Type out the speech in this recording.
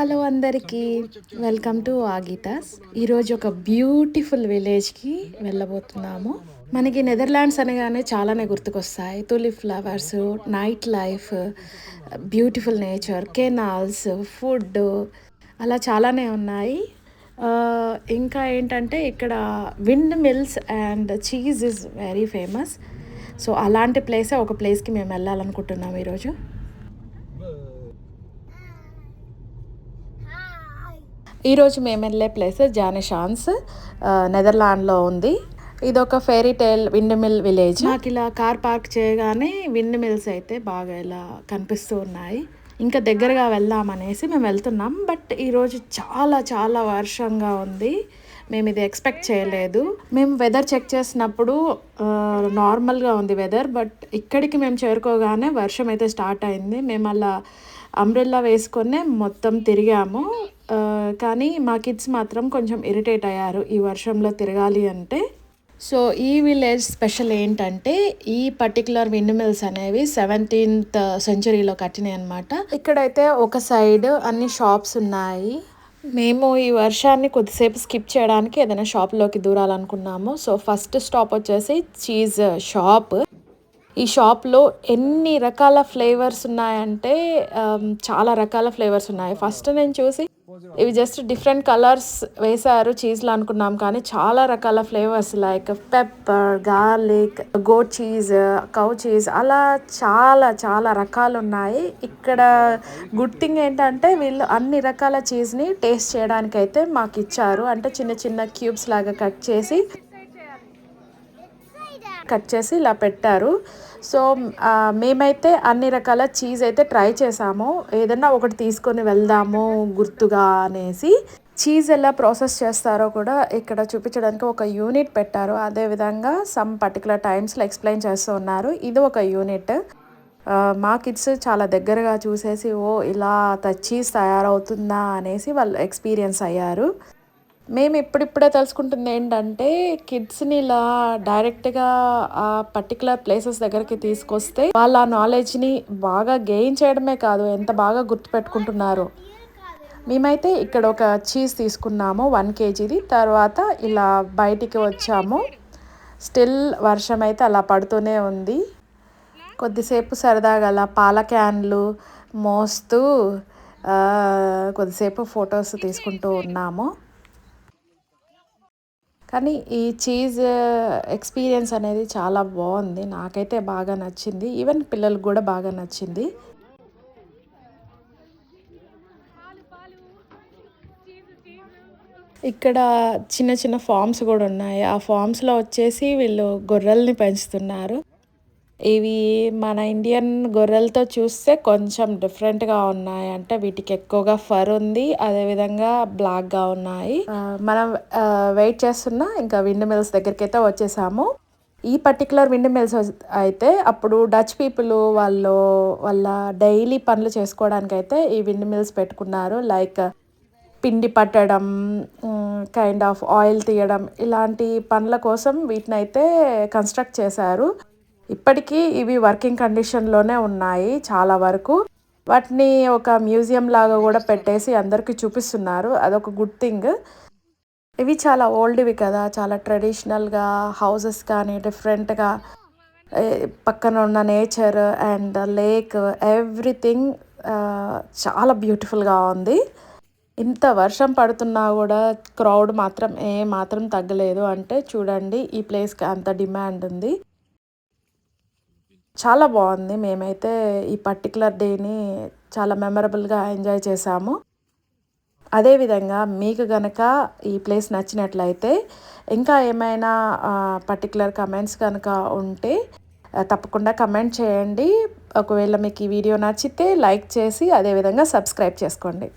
Hello అందరికీ. Welcome to ఆగీతాస్ ఈరోజు ఒక బ్యూటిఫుల్ విలేజ్కి వెళ్ళబోతున్నాము. మనకి నెదర్లాండ్స్ అనగానే చాలానే గుర్తుకొస్తాయి. Tulip flowers night life beautiful nature canals food అలా చాలానే ఉన్నాయి. ఇంకా ఏంటంటే ఇక్కడ windmills and cheese is very famous so అలాంటి ప్లేసే ఒక ప్లేస్కి మేము వెళ్ళాలనుకుంటున్నాం ఈరోజు. ఈరోజు మేము వెళ్ళే ప్లేస్ జానిషాన్స్ నెదర్లాండ్లో ఉంది. ఇది ఒక fairy tale windmill village నాకు ఇలా కార్ పార్క్ చేయగానే విండ్ మిల్స్ అయితే బాగా ఇలా కనిపిస్తూ ఉన్నాయి. ఇంకా దగ్గరగా వెళ్దామనేసి మేము వెళ్తున్నాం. బట్ ఈరోజు చాలా చాలా వర్షంగా ఉంది. మేము ఇది ఎక్స్పెక్ట్ చేయలేదు. మేము వెదర్ చెక్ చేసినప్పుడు నార్మల్గా ఉంది వెదర్ బట్ ఇక్కడికి మేము చేరుకోగానే వర్షం అయితే స్టార్ట్ అయింది. మేము అలా అంబ్రెల్లా వేసుకొని మొత్తం తిరిగాము. కానీ మా కిడ్స్ మాత్రం కొంచెం ఇరిటేట్ అయ్యారు ఈ వర్షంలో తిరగాలి అంటే. సో ఈ విలేజ్ స్పెషల్ ఏంటంటే ఈ పర్టికులర్ విండ్ మిల్స్ అనేవి సెవెంటీన్త్ సెంచరీలో కట్టినాయి అనమాట ఇక్కడైతే ఒక సైడ్ అన్ని షాప్స్ ఉన్నాయి. మేము ఈ వర్షాన్ని కొద్దిసేపు స్కిప్ చేయడానికి ఏదైనా షాప్లోకి దూరాలనుకున్నాము. సో ఫస్ట్ స్టాప్ వచ్చేసి చీజ్ షాప్ ఈ షాప్లో ఎన్ని రకాల ఫ్లేవర్స్ ఉన్నాయంటే చాలా రకాల ఫ్లేవర్స్ ఉన్నాయి. ఫస్ట్ నేను చూసి ఇవి జస్ట్ డిఫరెంట్ కలర్స్ వేశారు చీజ్లో అనుకున్నాం కానీ చాలా రకాల flavours like pepper garlic goat cheese cow cheese అలా చాలా చాలా రకాలు ఉన్నాయి. ఇక్కడ గుడ్ థింగ్ ఏంటంటే వీళ్ళు అన్ని రకాల చీజ్ని టేస్ట్ చేయడానికి అయితే మాకు ఇచ్చారు అంటే చిన్న చిన్న క్యూబ్స్ లాగా కట్ చేసి కట్ చేసి ఇలా పెట్టారు. సో మేమైతే అన్ని రకాల చీజ్ అయితే ట్రై చేసాము. ఏదన్నా ఒకటి తీసుకొని వెళ్దాము గుర్తుగా అనేసి. చీజ్ ఎలా ప్రాసెస్ చేస్తారో కూడా ఇక్కడ చూపించడానికి ఒక యూనిట్ పెట్టారు. అదేవిధంగా సమ్ పర్టికులర్ టైమ్స్లో ఎక్స్ప్లెయిన్ చేస్తూ ఉన్నారు. ఇది ఒక యూనిట్. మా కిడ్స్ చాలా దగ్గరగా చూసేసి ఓ ఇలా చీజ్ తయారవుతుందా? అనేసి వాళ్ళు ఎక్స్పీరియన్స్ అయ్యారు. మేము ఇప్పుడిప్పుడే తెలుసుకుంటుంది ఏంటంటే కిడ్స్ని ఇలా డైరెక్ట్గా ఆ పర్టికులర్ ప్లేసెస్ దగ్గరికి తీసుకొస్తే వాళ్ళ ఆ నాలెడ్జ్ని బాగా గెయిన్ చేయడమే కాదు ఎంత బాగా గుర్తుపెట్టుకుంటున్నారు. మేమైతే ఇక్కడ ఒక చీజ్ తీసుకున్నాము వన్ కేజీది. తర్వాత ఇలా బయటికి వచ్చాము. స్టిల్ వర్షం అయితే అలా పడుతూనే ఉంది. కొద్దిసేపు సరదాగా అలా పాల క్యాన్లు మోస్తూ కొద్దిసేపు ఫొటోస్ తీసుకుంటూ ఉన్నాము. కానీ ఈ చీజ్ ఎక్స్పీరియన్స్ అనేది చాలా బాగుంది. నాకైతే బాగా నచ్చింది. ఈవెన్ పిల్లలకు కూడా బాగా నచ్చింది. ఇక్కడ చిన్న చిన్న ఫామ్స్ కూడా ఉన్నాయి. ఆ ఫామ్స్లో వచ్చేసి వీళ్ళు గొర్రెల్ని పెంచుతున్నారు. ఇవి మన ఇండియన్ గొర్రెలతో చూస్తే కొంచెం డిఫరెంట్గా ఉన్నాయి. అంటే వీటికి ఎక్కువగా ఫర్ ఉంది అదేవిధంగా బ్లాక్గా ఉన్నాయి. మనం వెయిట్ చేస్తున్న ఇంకా విండ్ మిల్స్ దగ్గరికి అయితే వచ్చేసాము. ఈ పర్టికులర్ విండ్ మిల్స్ అయితే అప్పుడు డచ్ పీపుల్ వాళ్ళు వాళ్ళ డైలీ పనులు చేసుకోవడానికి అయితే ఈ విండ్ మిల్స్ పెట్టుకున్నారు. లైక్ పిండి పట్టడం కైండ్ ఆఫ్ ఆయిల్ తీయడం ఇలాంటి పనుల కోసం వీటిని అయితే కన్స్ట్రక్ట్ చేశారు. ఇప్పటికీ ఇవి వర్కింగ్ కండిషన్లోనే ఉన్నాయి చాలా వరకు. వాటిని ఒక మ్యూజియం లాగా కూడా పెట్టేసి అందరికీ చూపిస్తున్నారు. అదొక గుడ్ థింగ్. ఇవి చాలా ఓల్డ్వి కదా చాలా ట్రెడిషనల్గా హౌసెస్ కానీ డిఫరెంట్గా పక్కన ఉన్న నేచర్ అండ్ లేక్ ఎవ్రీథింగ్ చాలా బ్యూటిఫుల్గా ఉంది. ఇంత వర్షం పడుతున్నా కూడా క్రౌడ్ మాత్రం ఏ మాత్రం తగ్గలేదు. అంటే చూడండి ఈ ప్లేస్కి అంత డిమాండ్ ఉంది. చాలా బాగుంది. మేమైతే ఈ పర్టికులర్ డేని చాలా మెమరబుల్గా ఎంజాయ్ చేసాము. అదేవిధంగా మీకు గనక ఈ ప్లేస్ నచ్చినట్లయితే ఇంకా ఏమైనా పర్టికులర్ కమెంట్స్ కనుక ఉంటే తప్పకుండా కమెంట్ చేయండి. ఒకవేళ మీకు ఈ వీడియో నచ్చితే లైక్ చేసి అదేవిధంగా సబ్స్క్రైబ్ చేసుకోండి.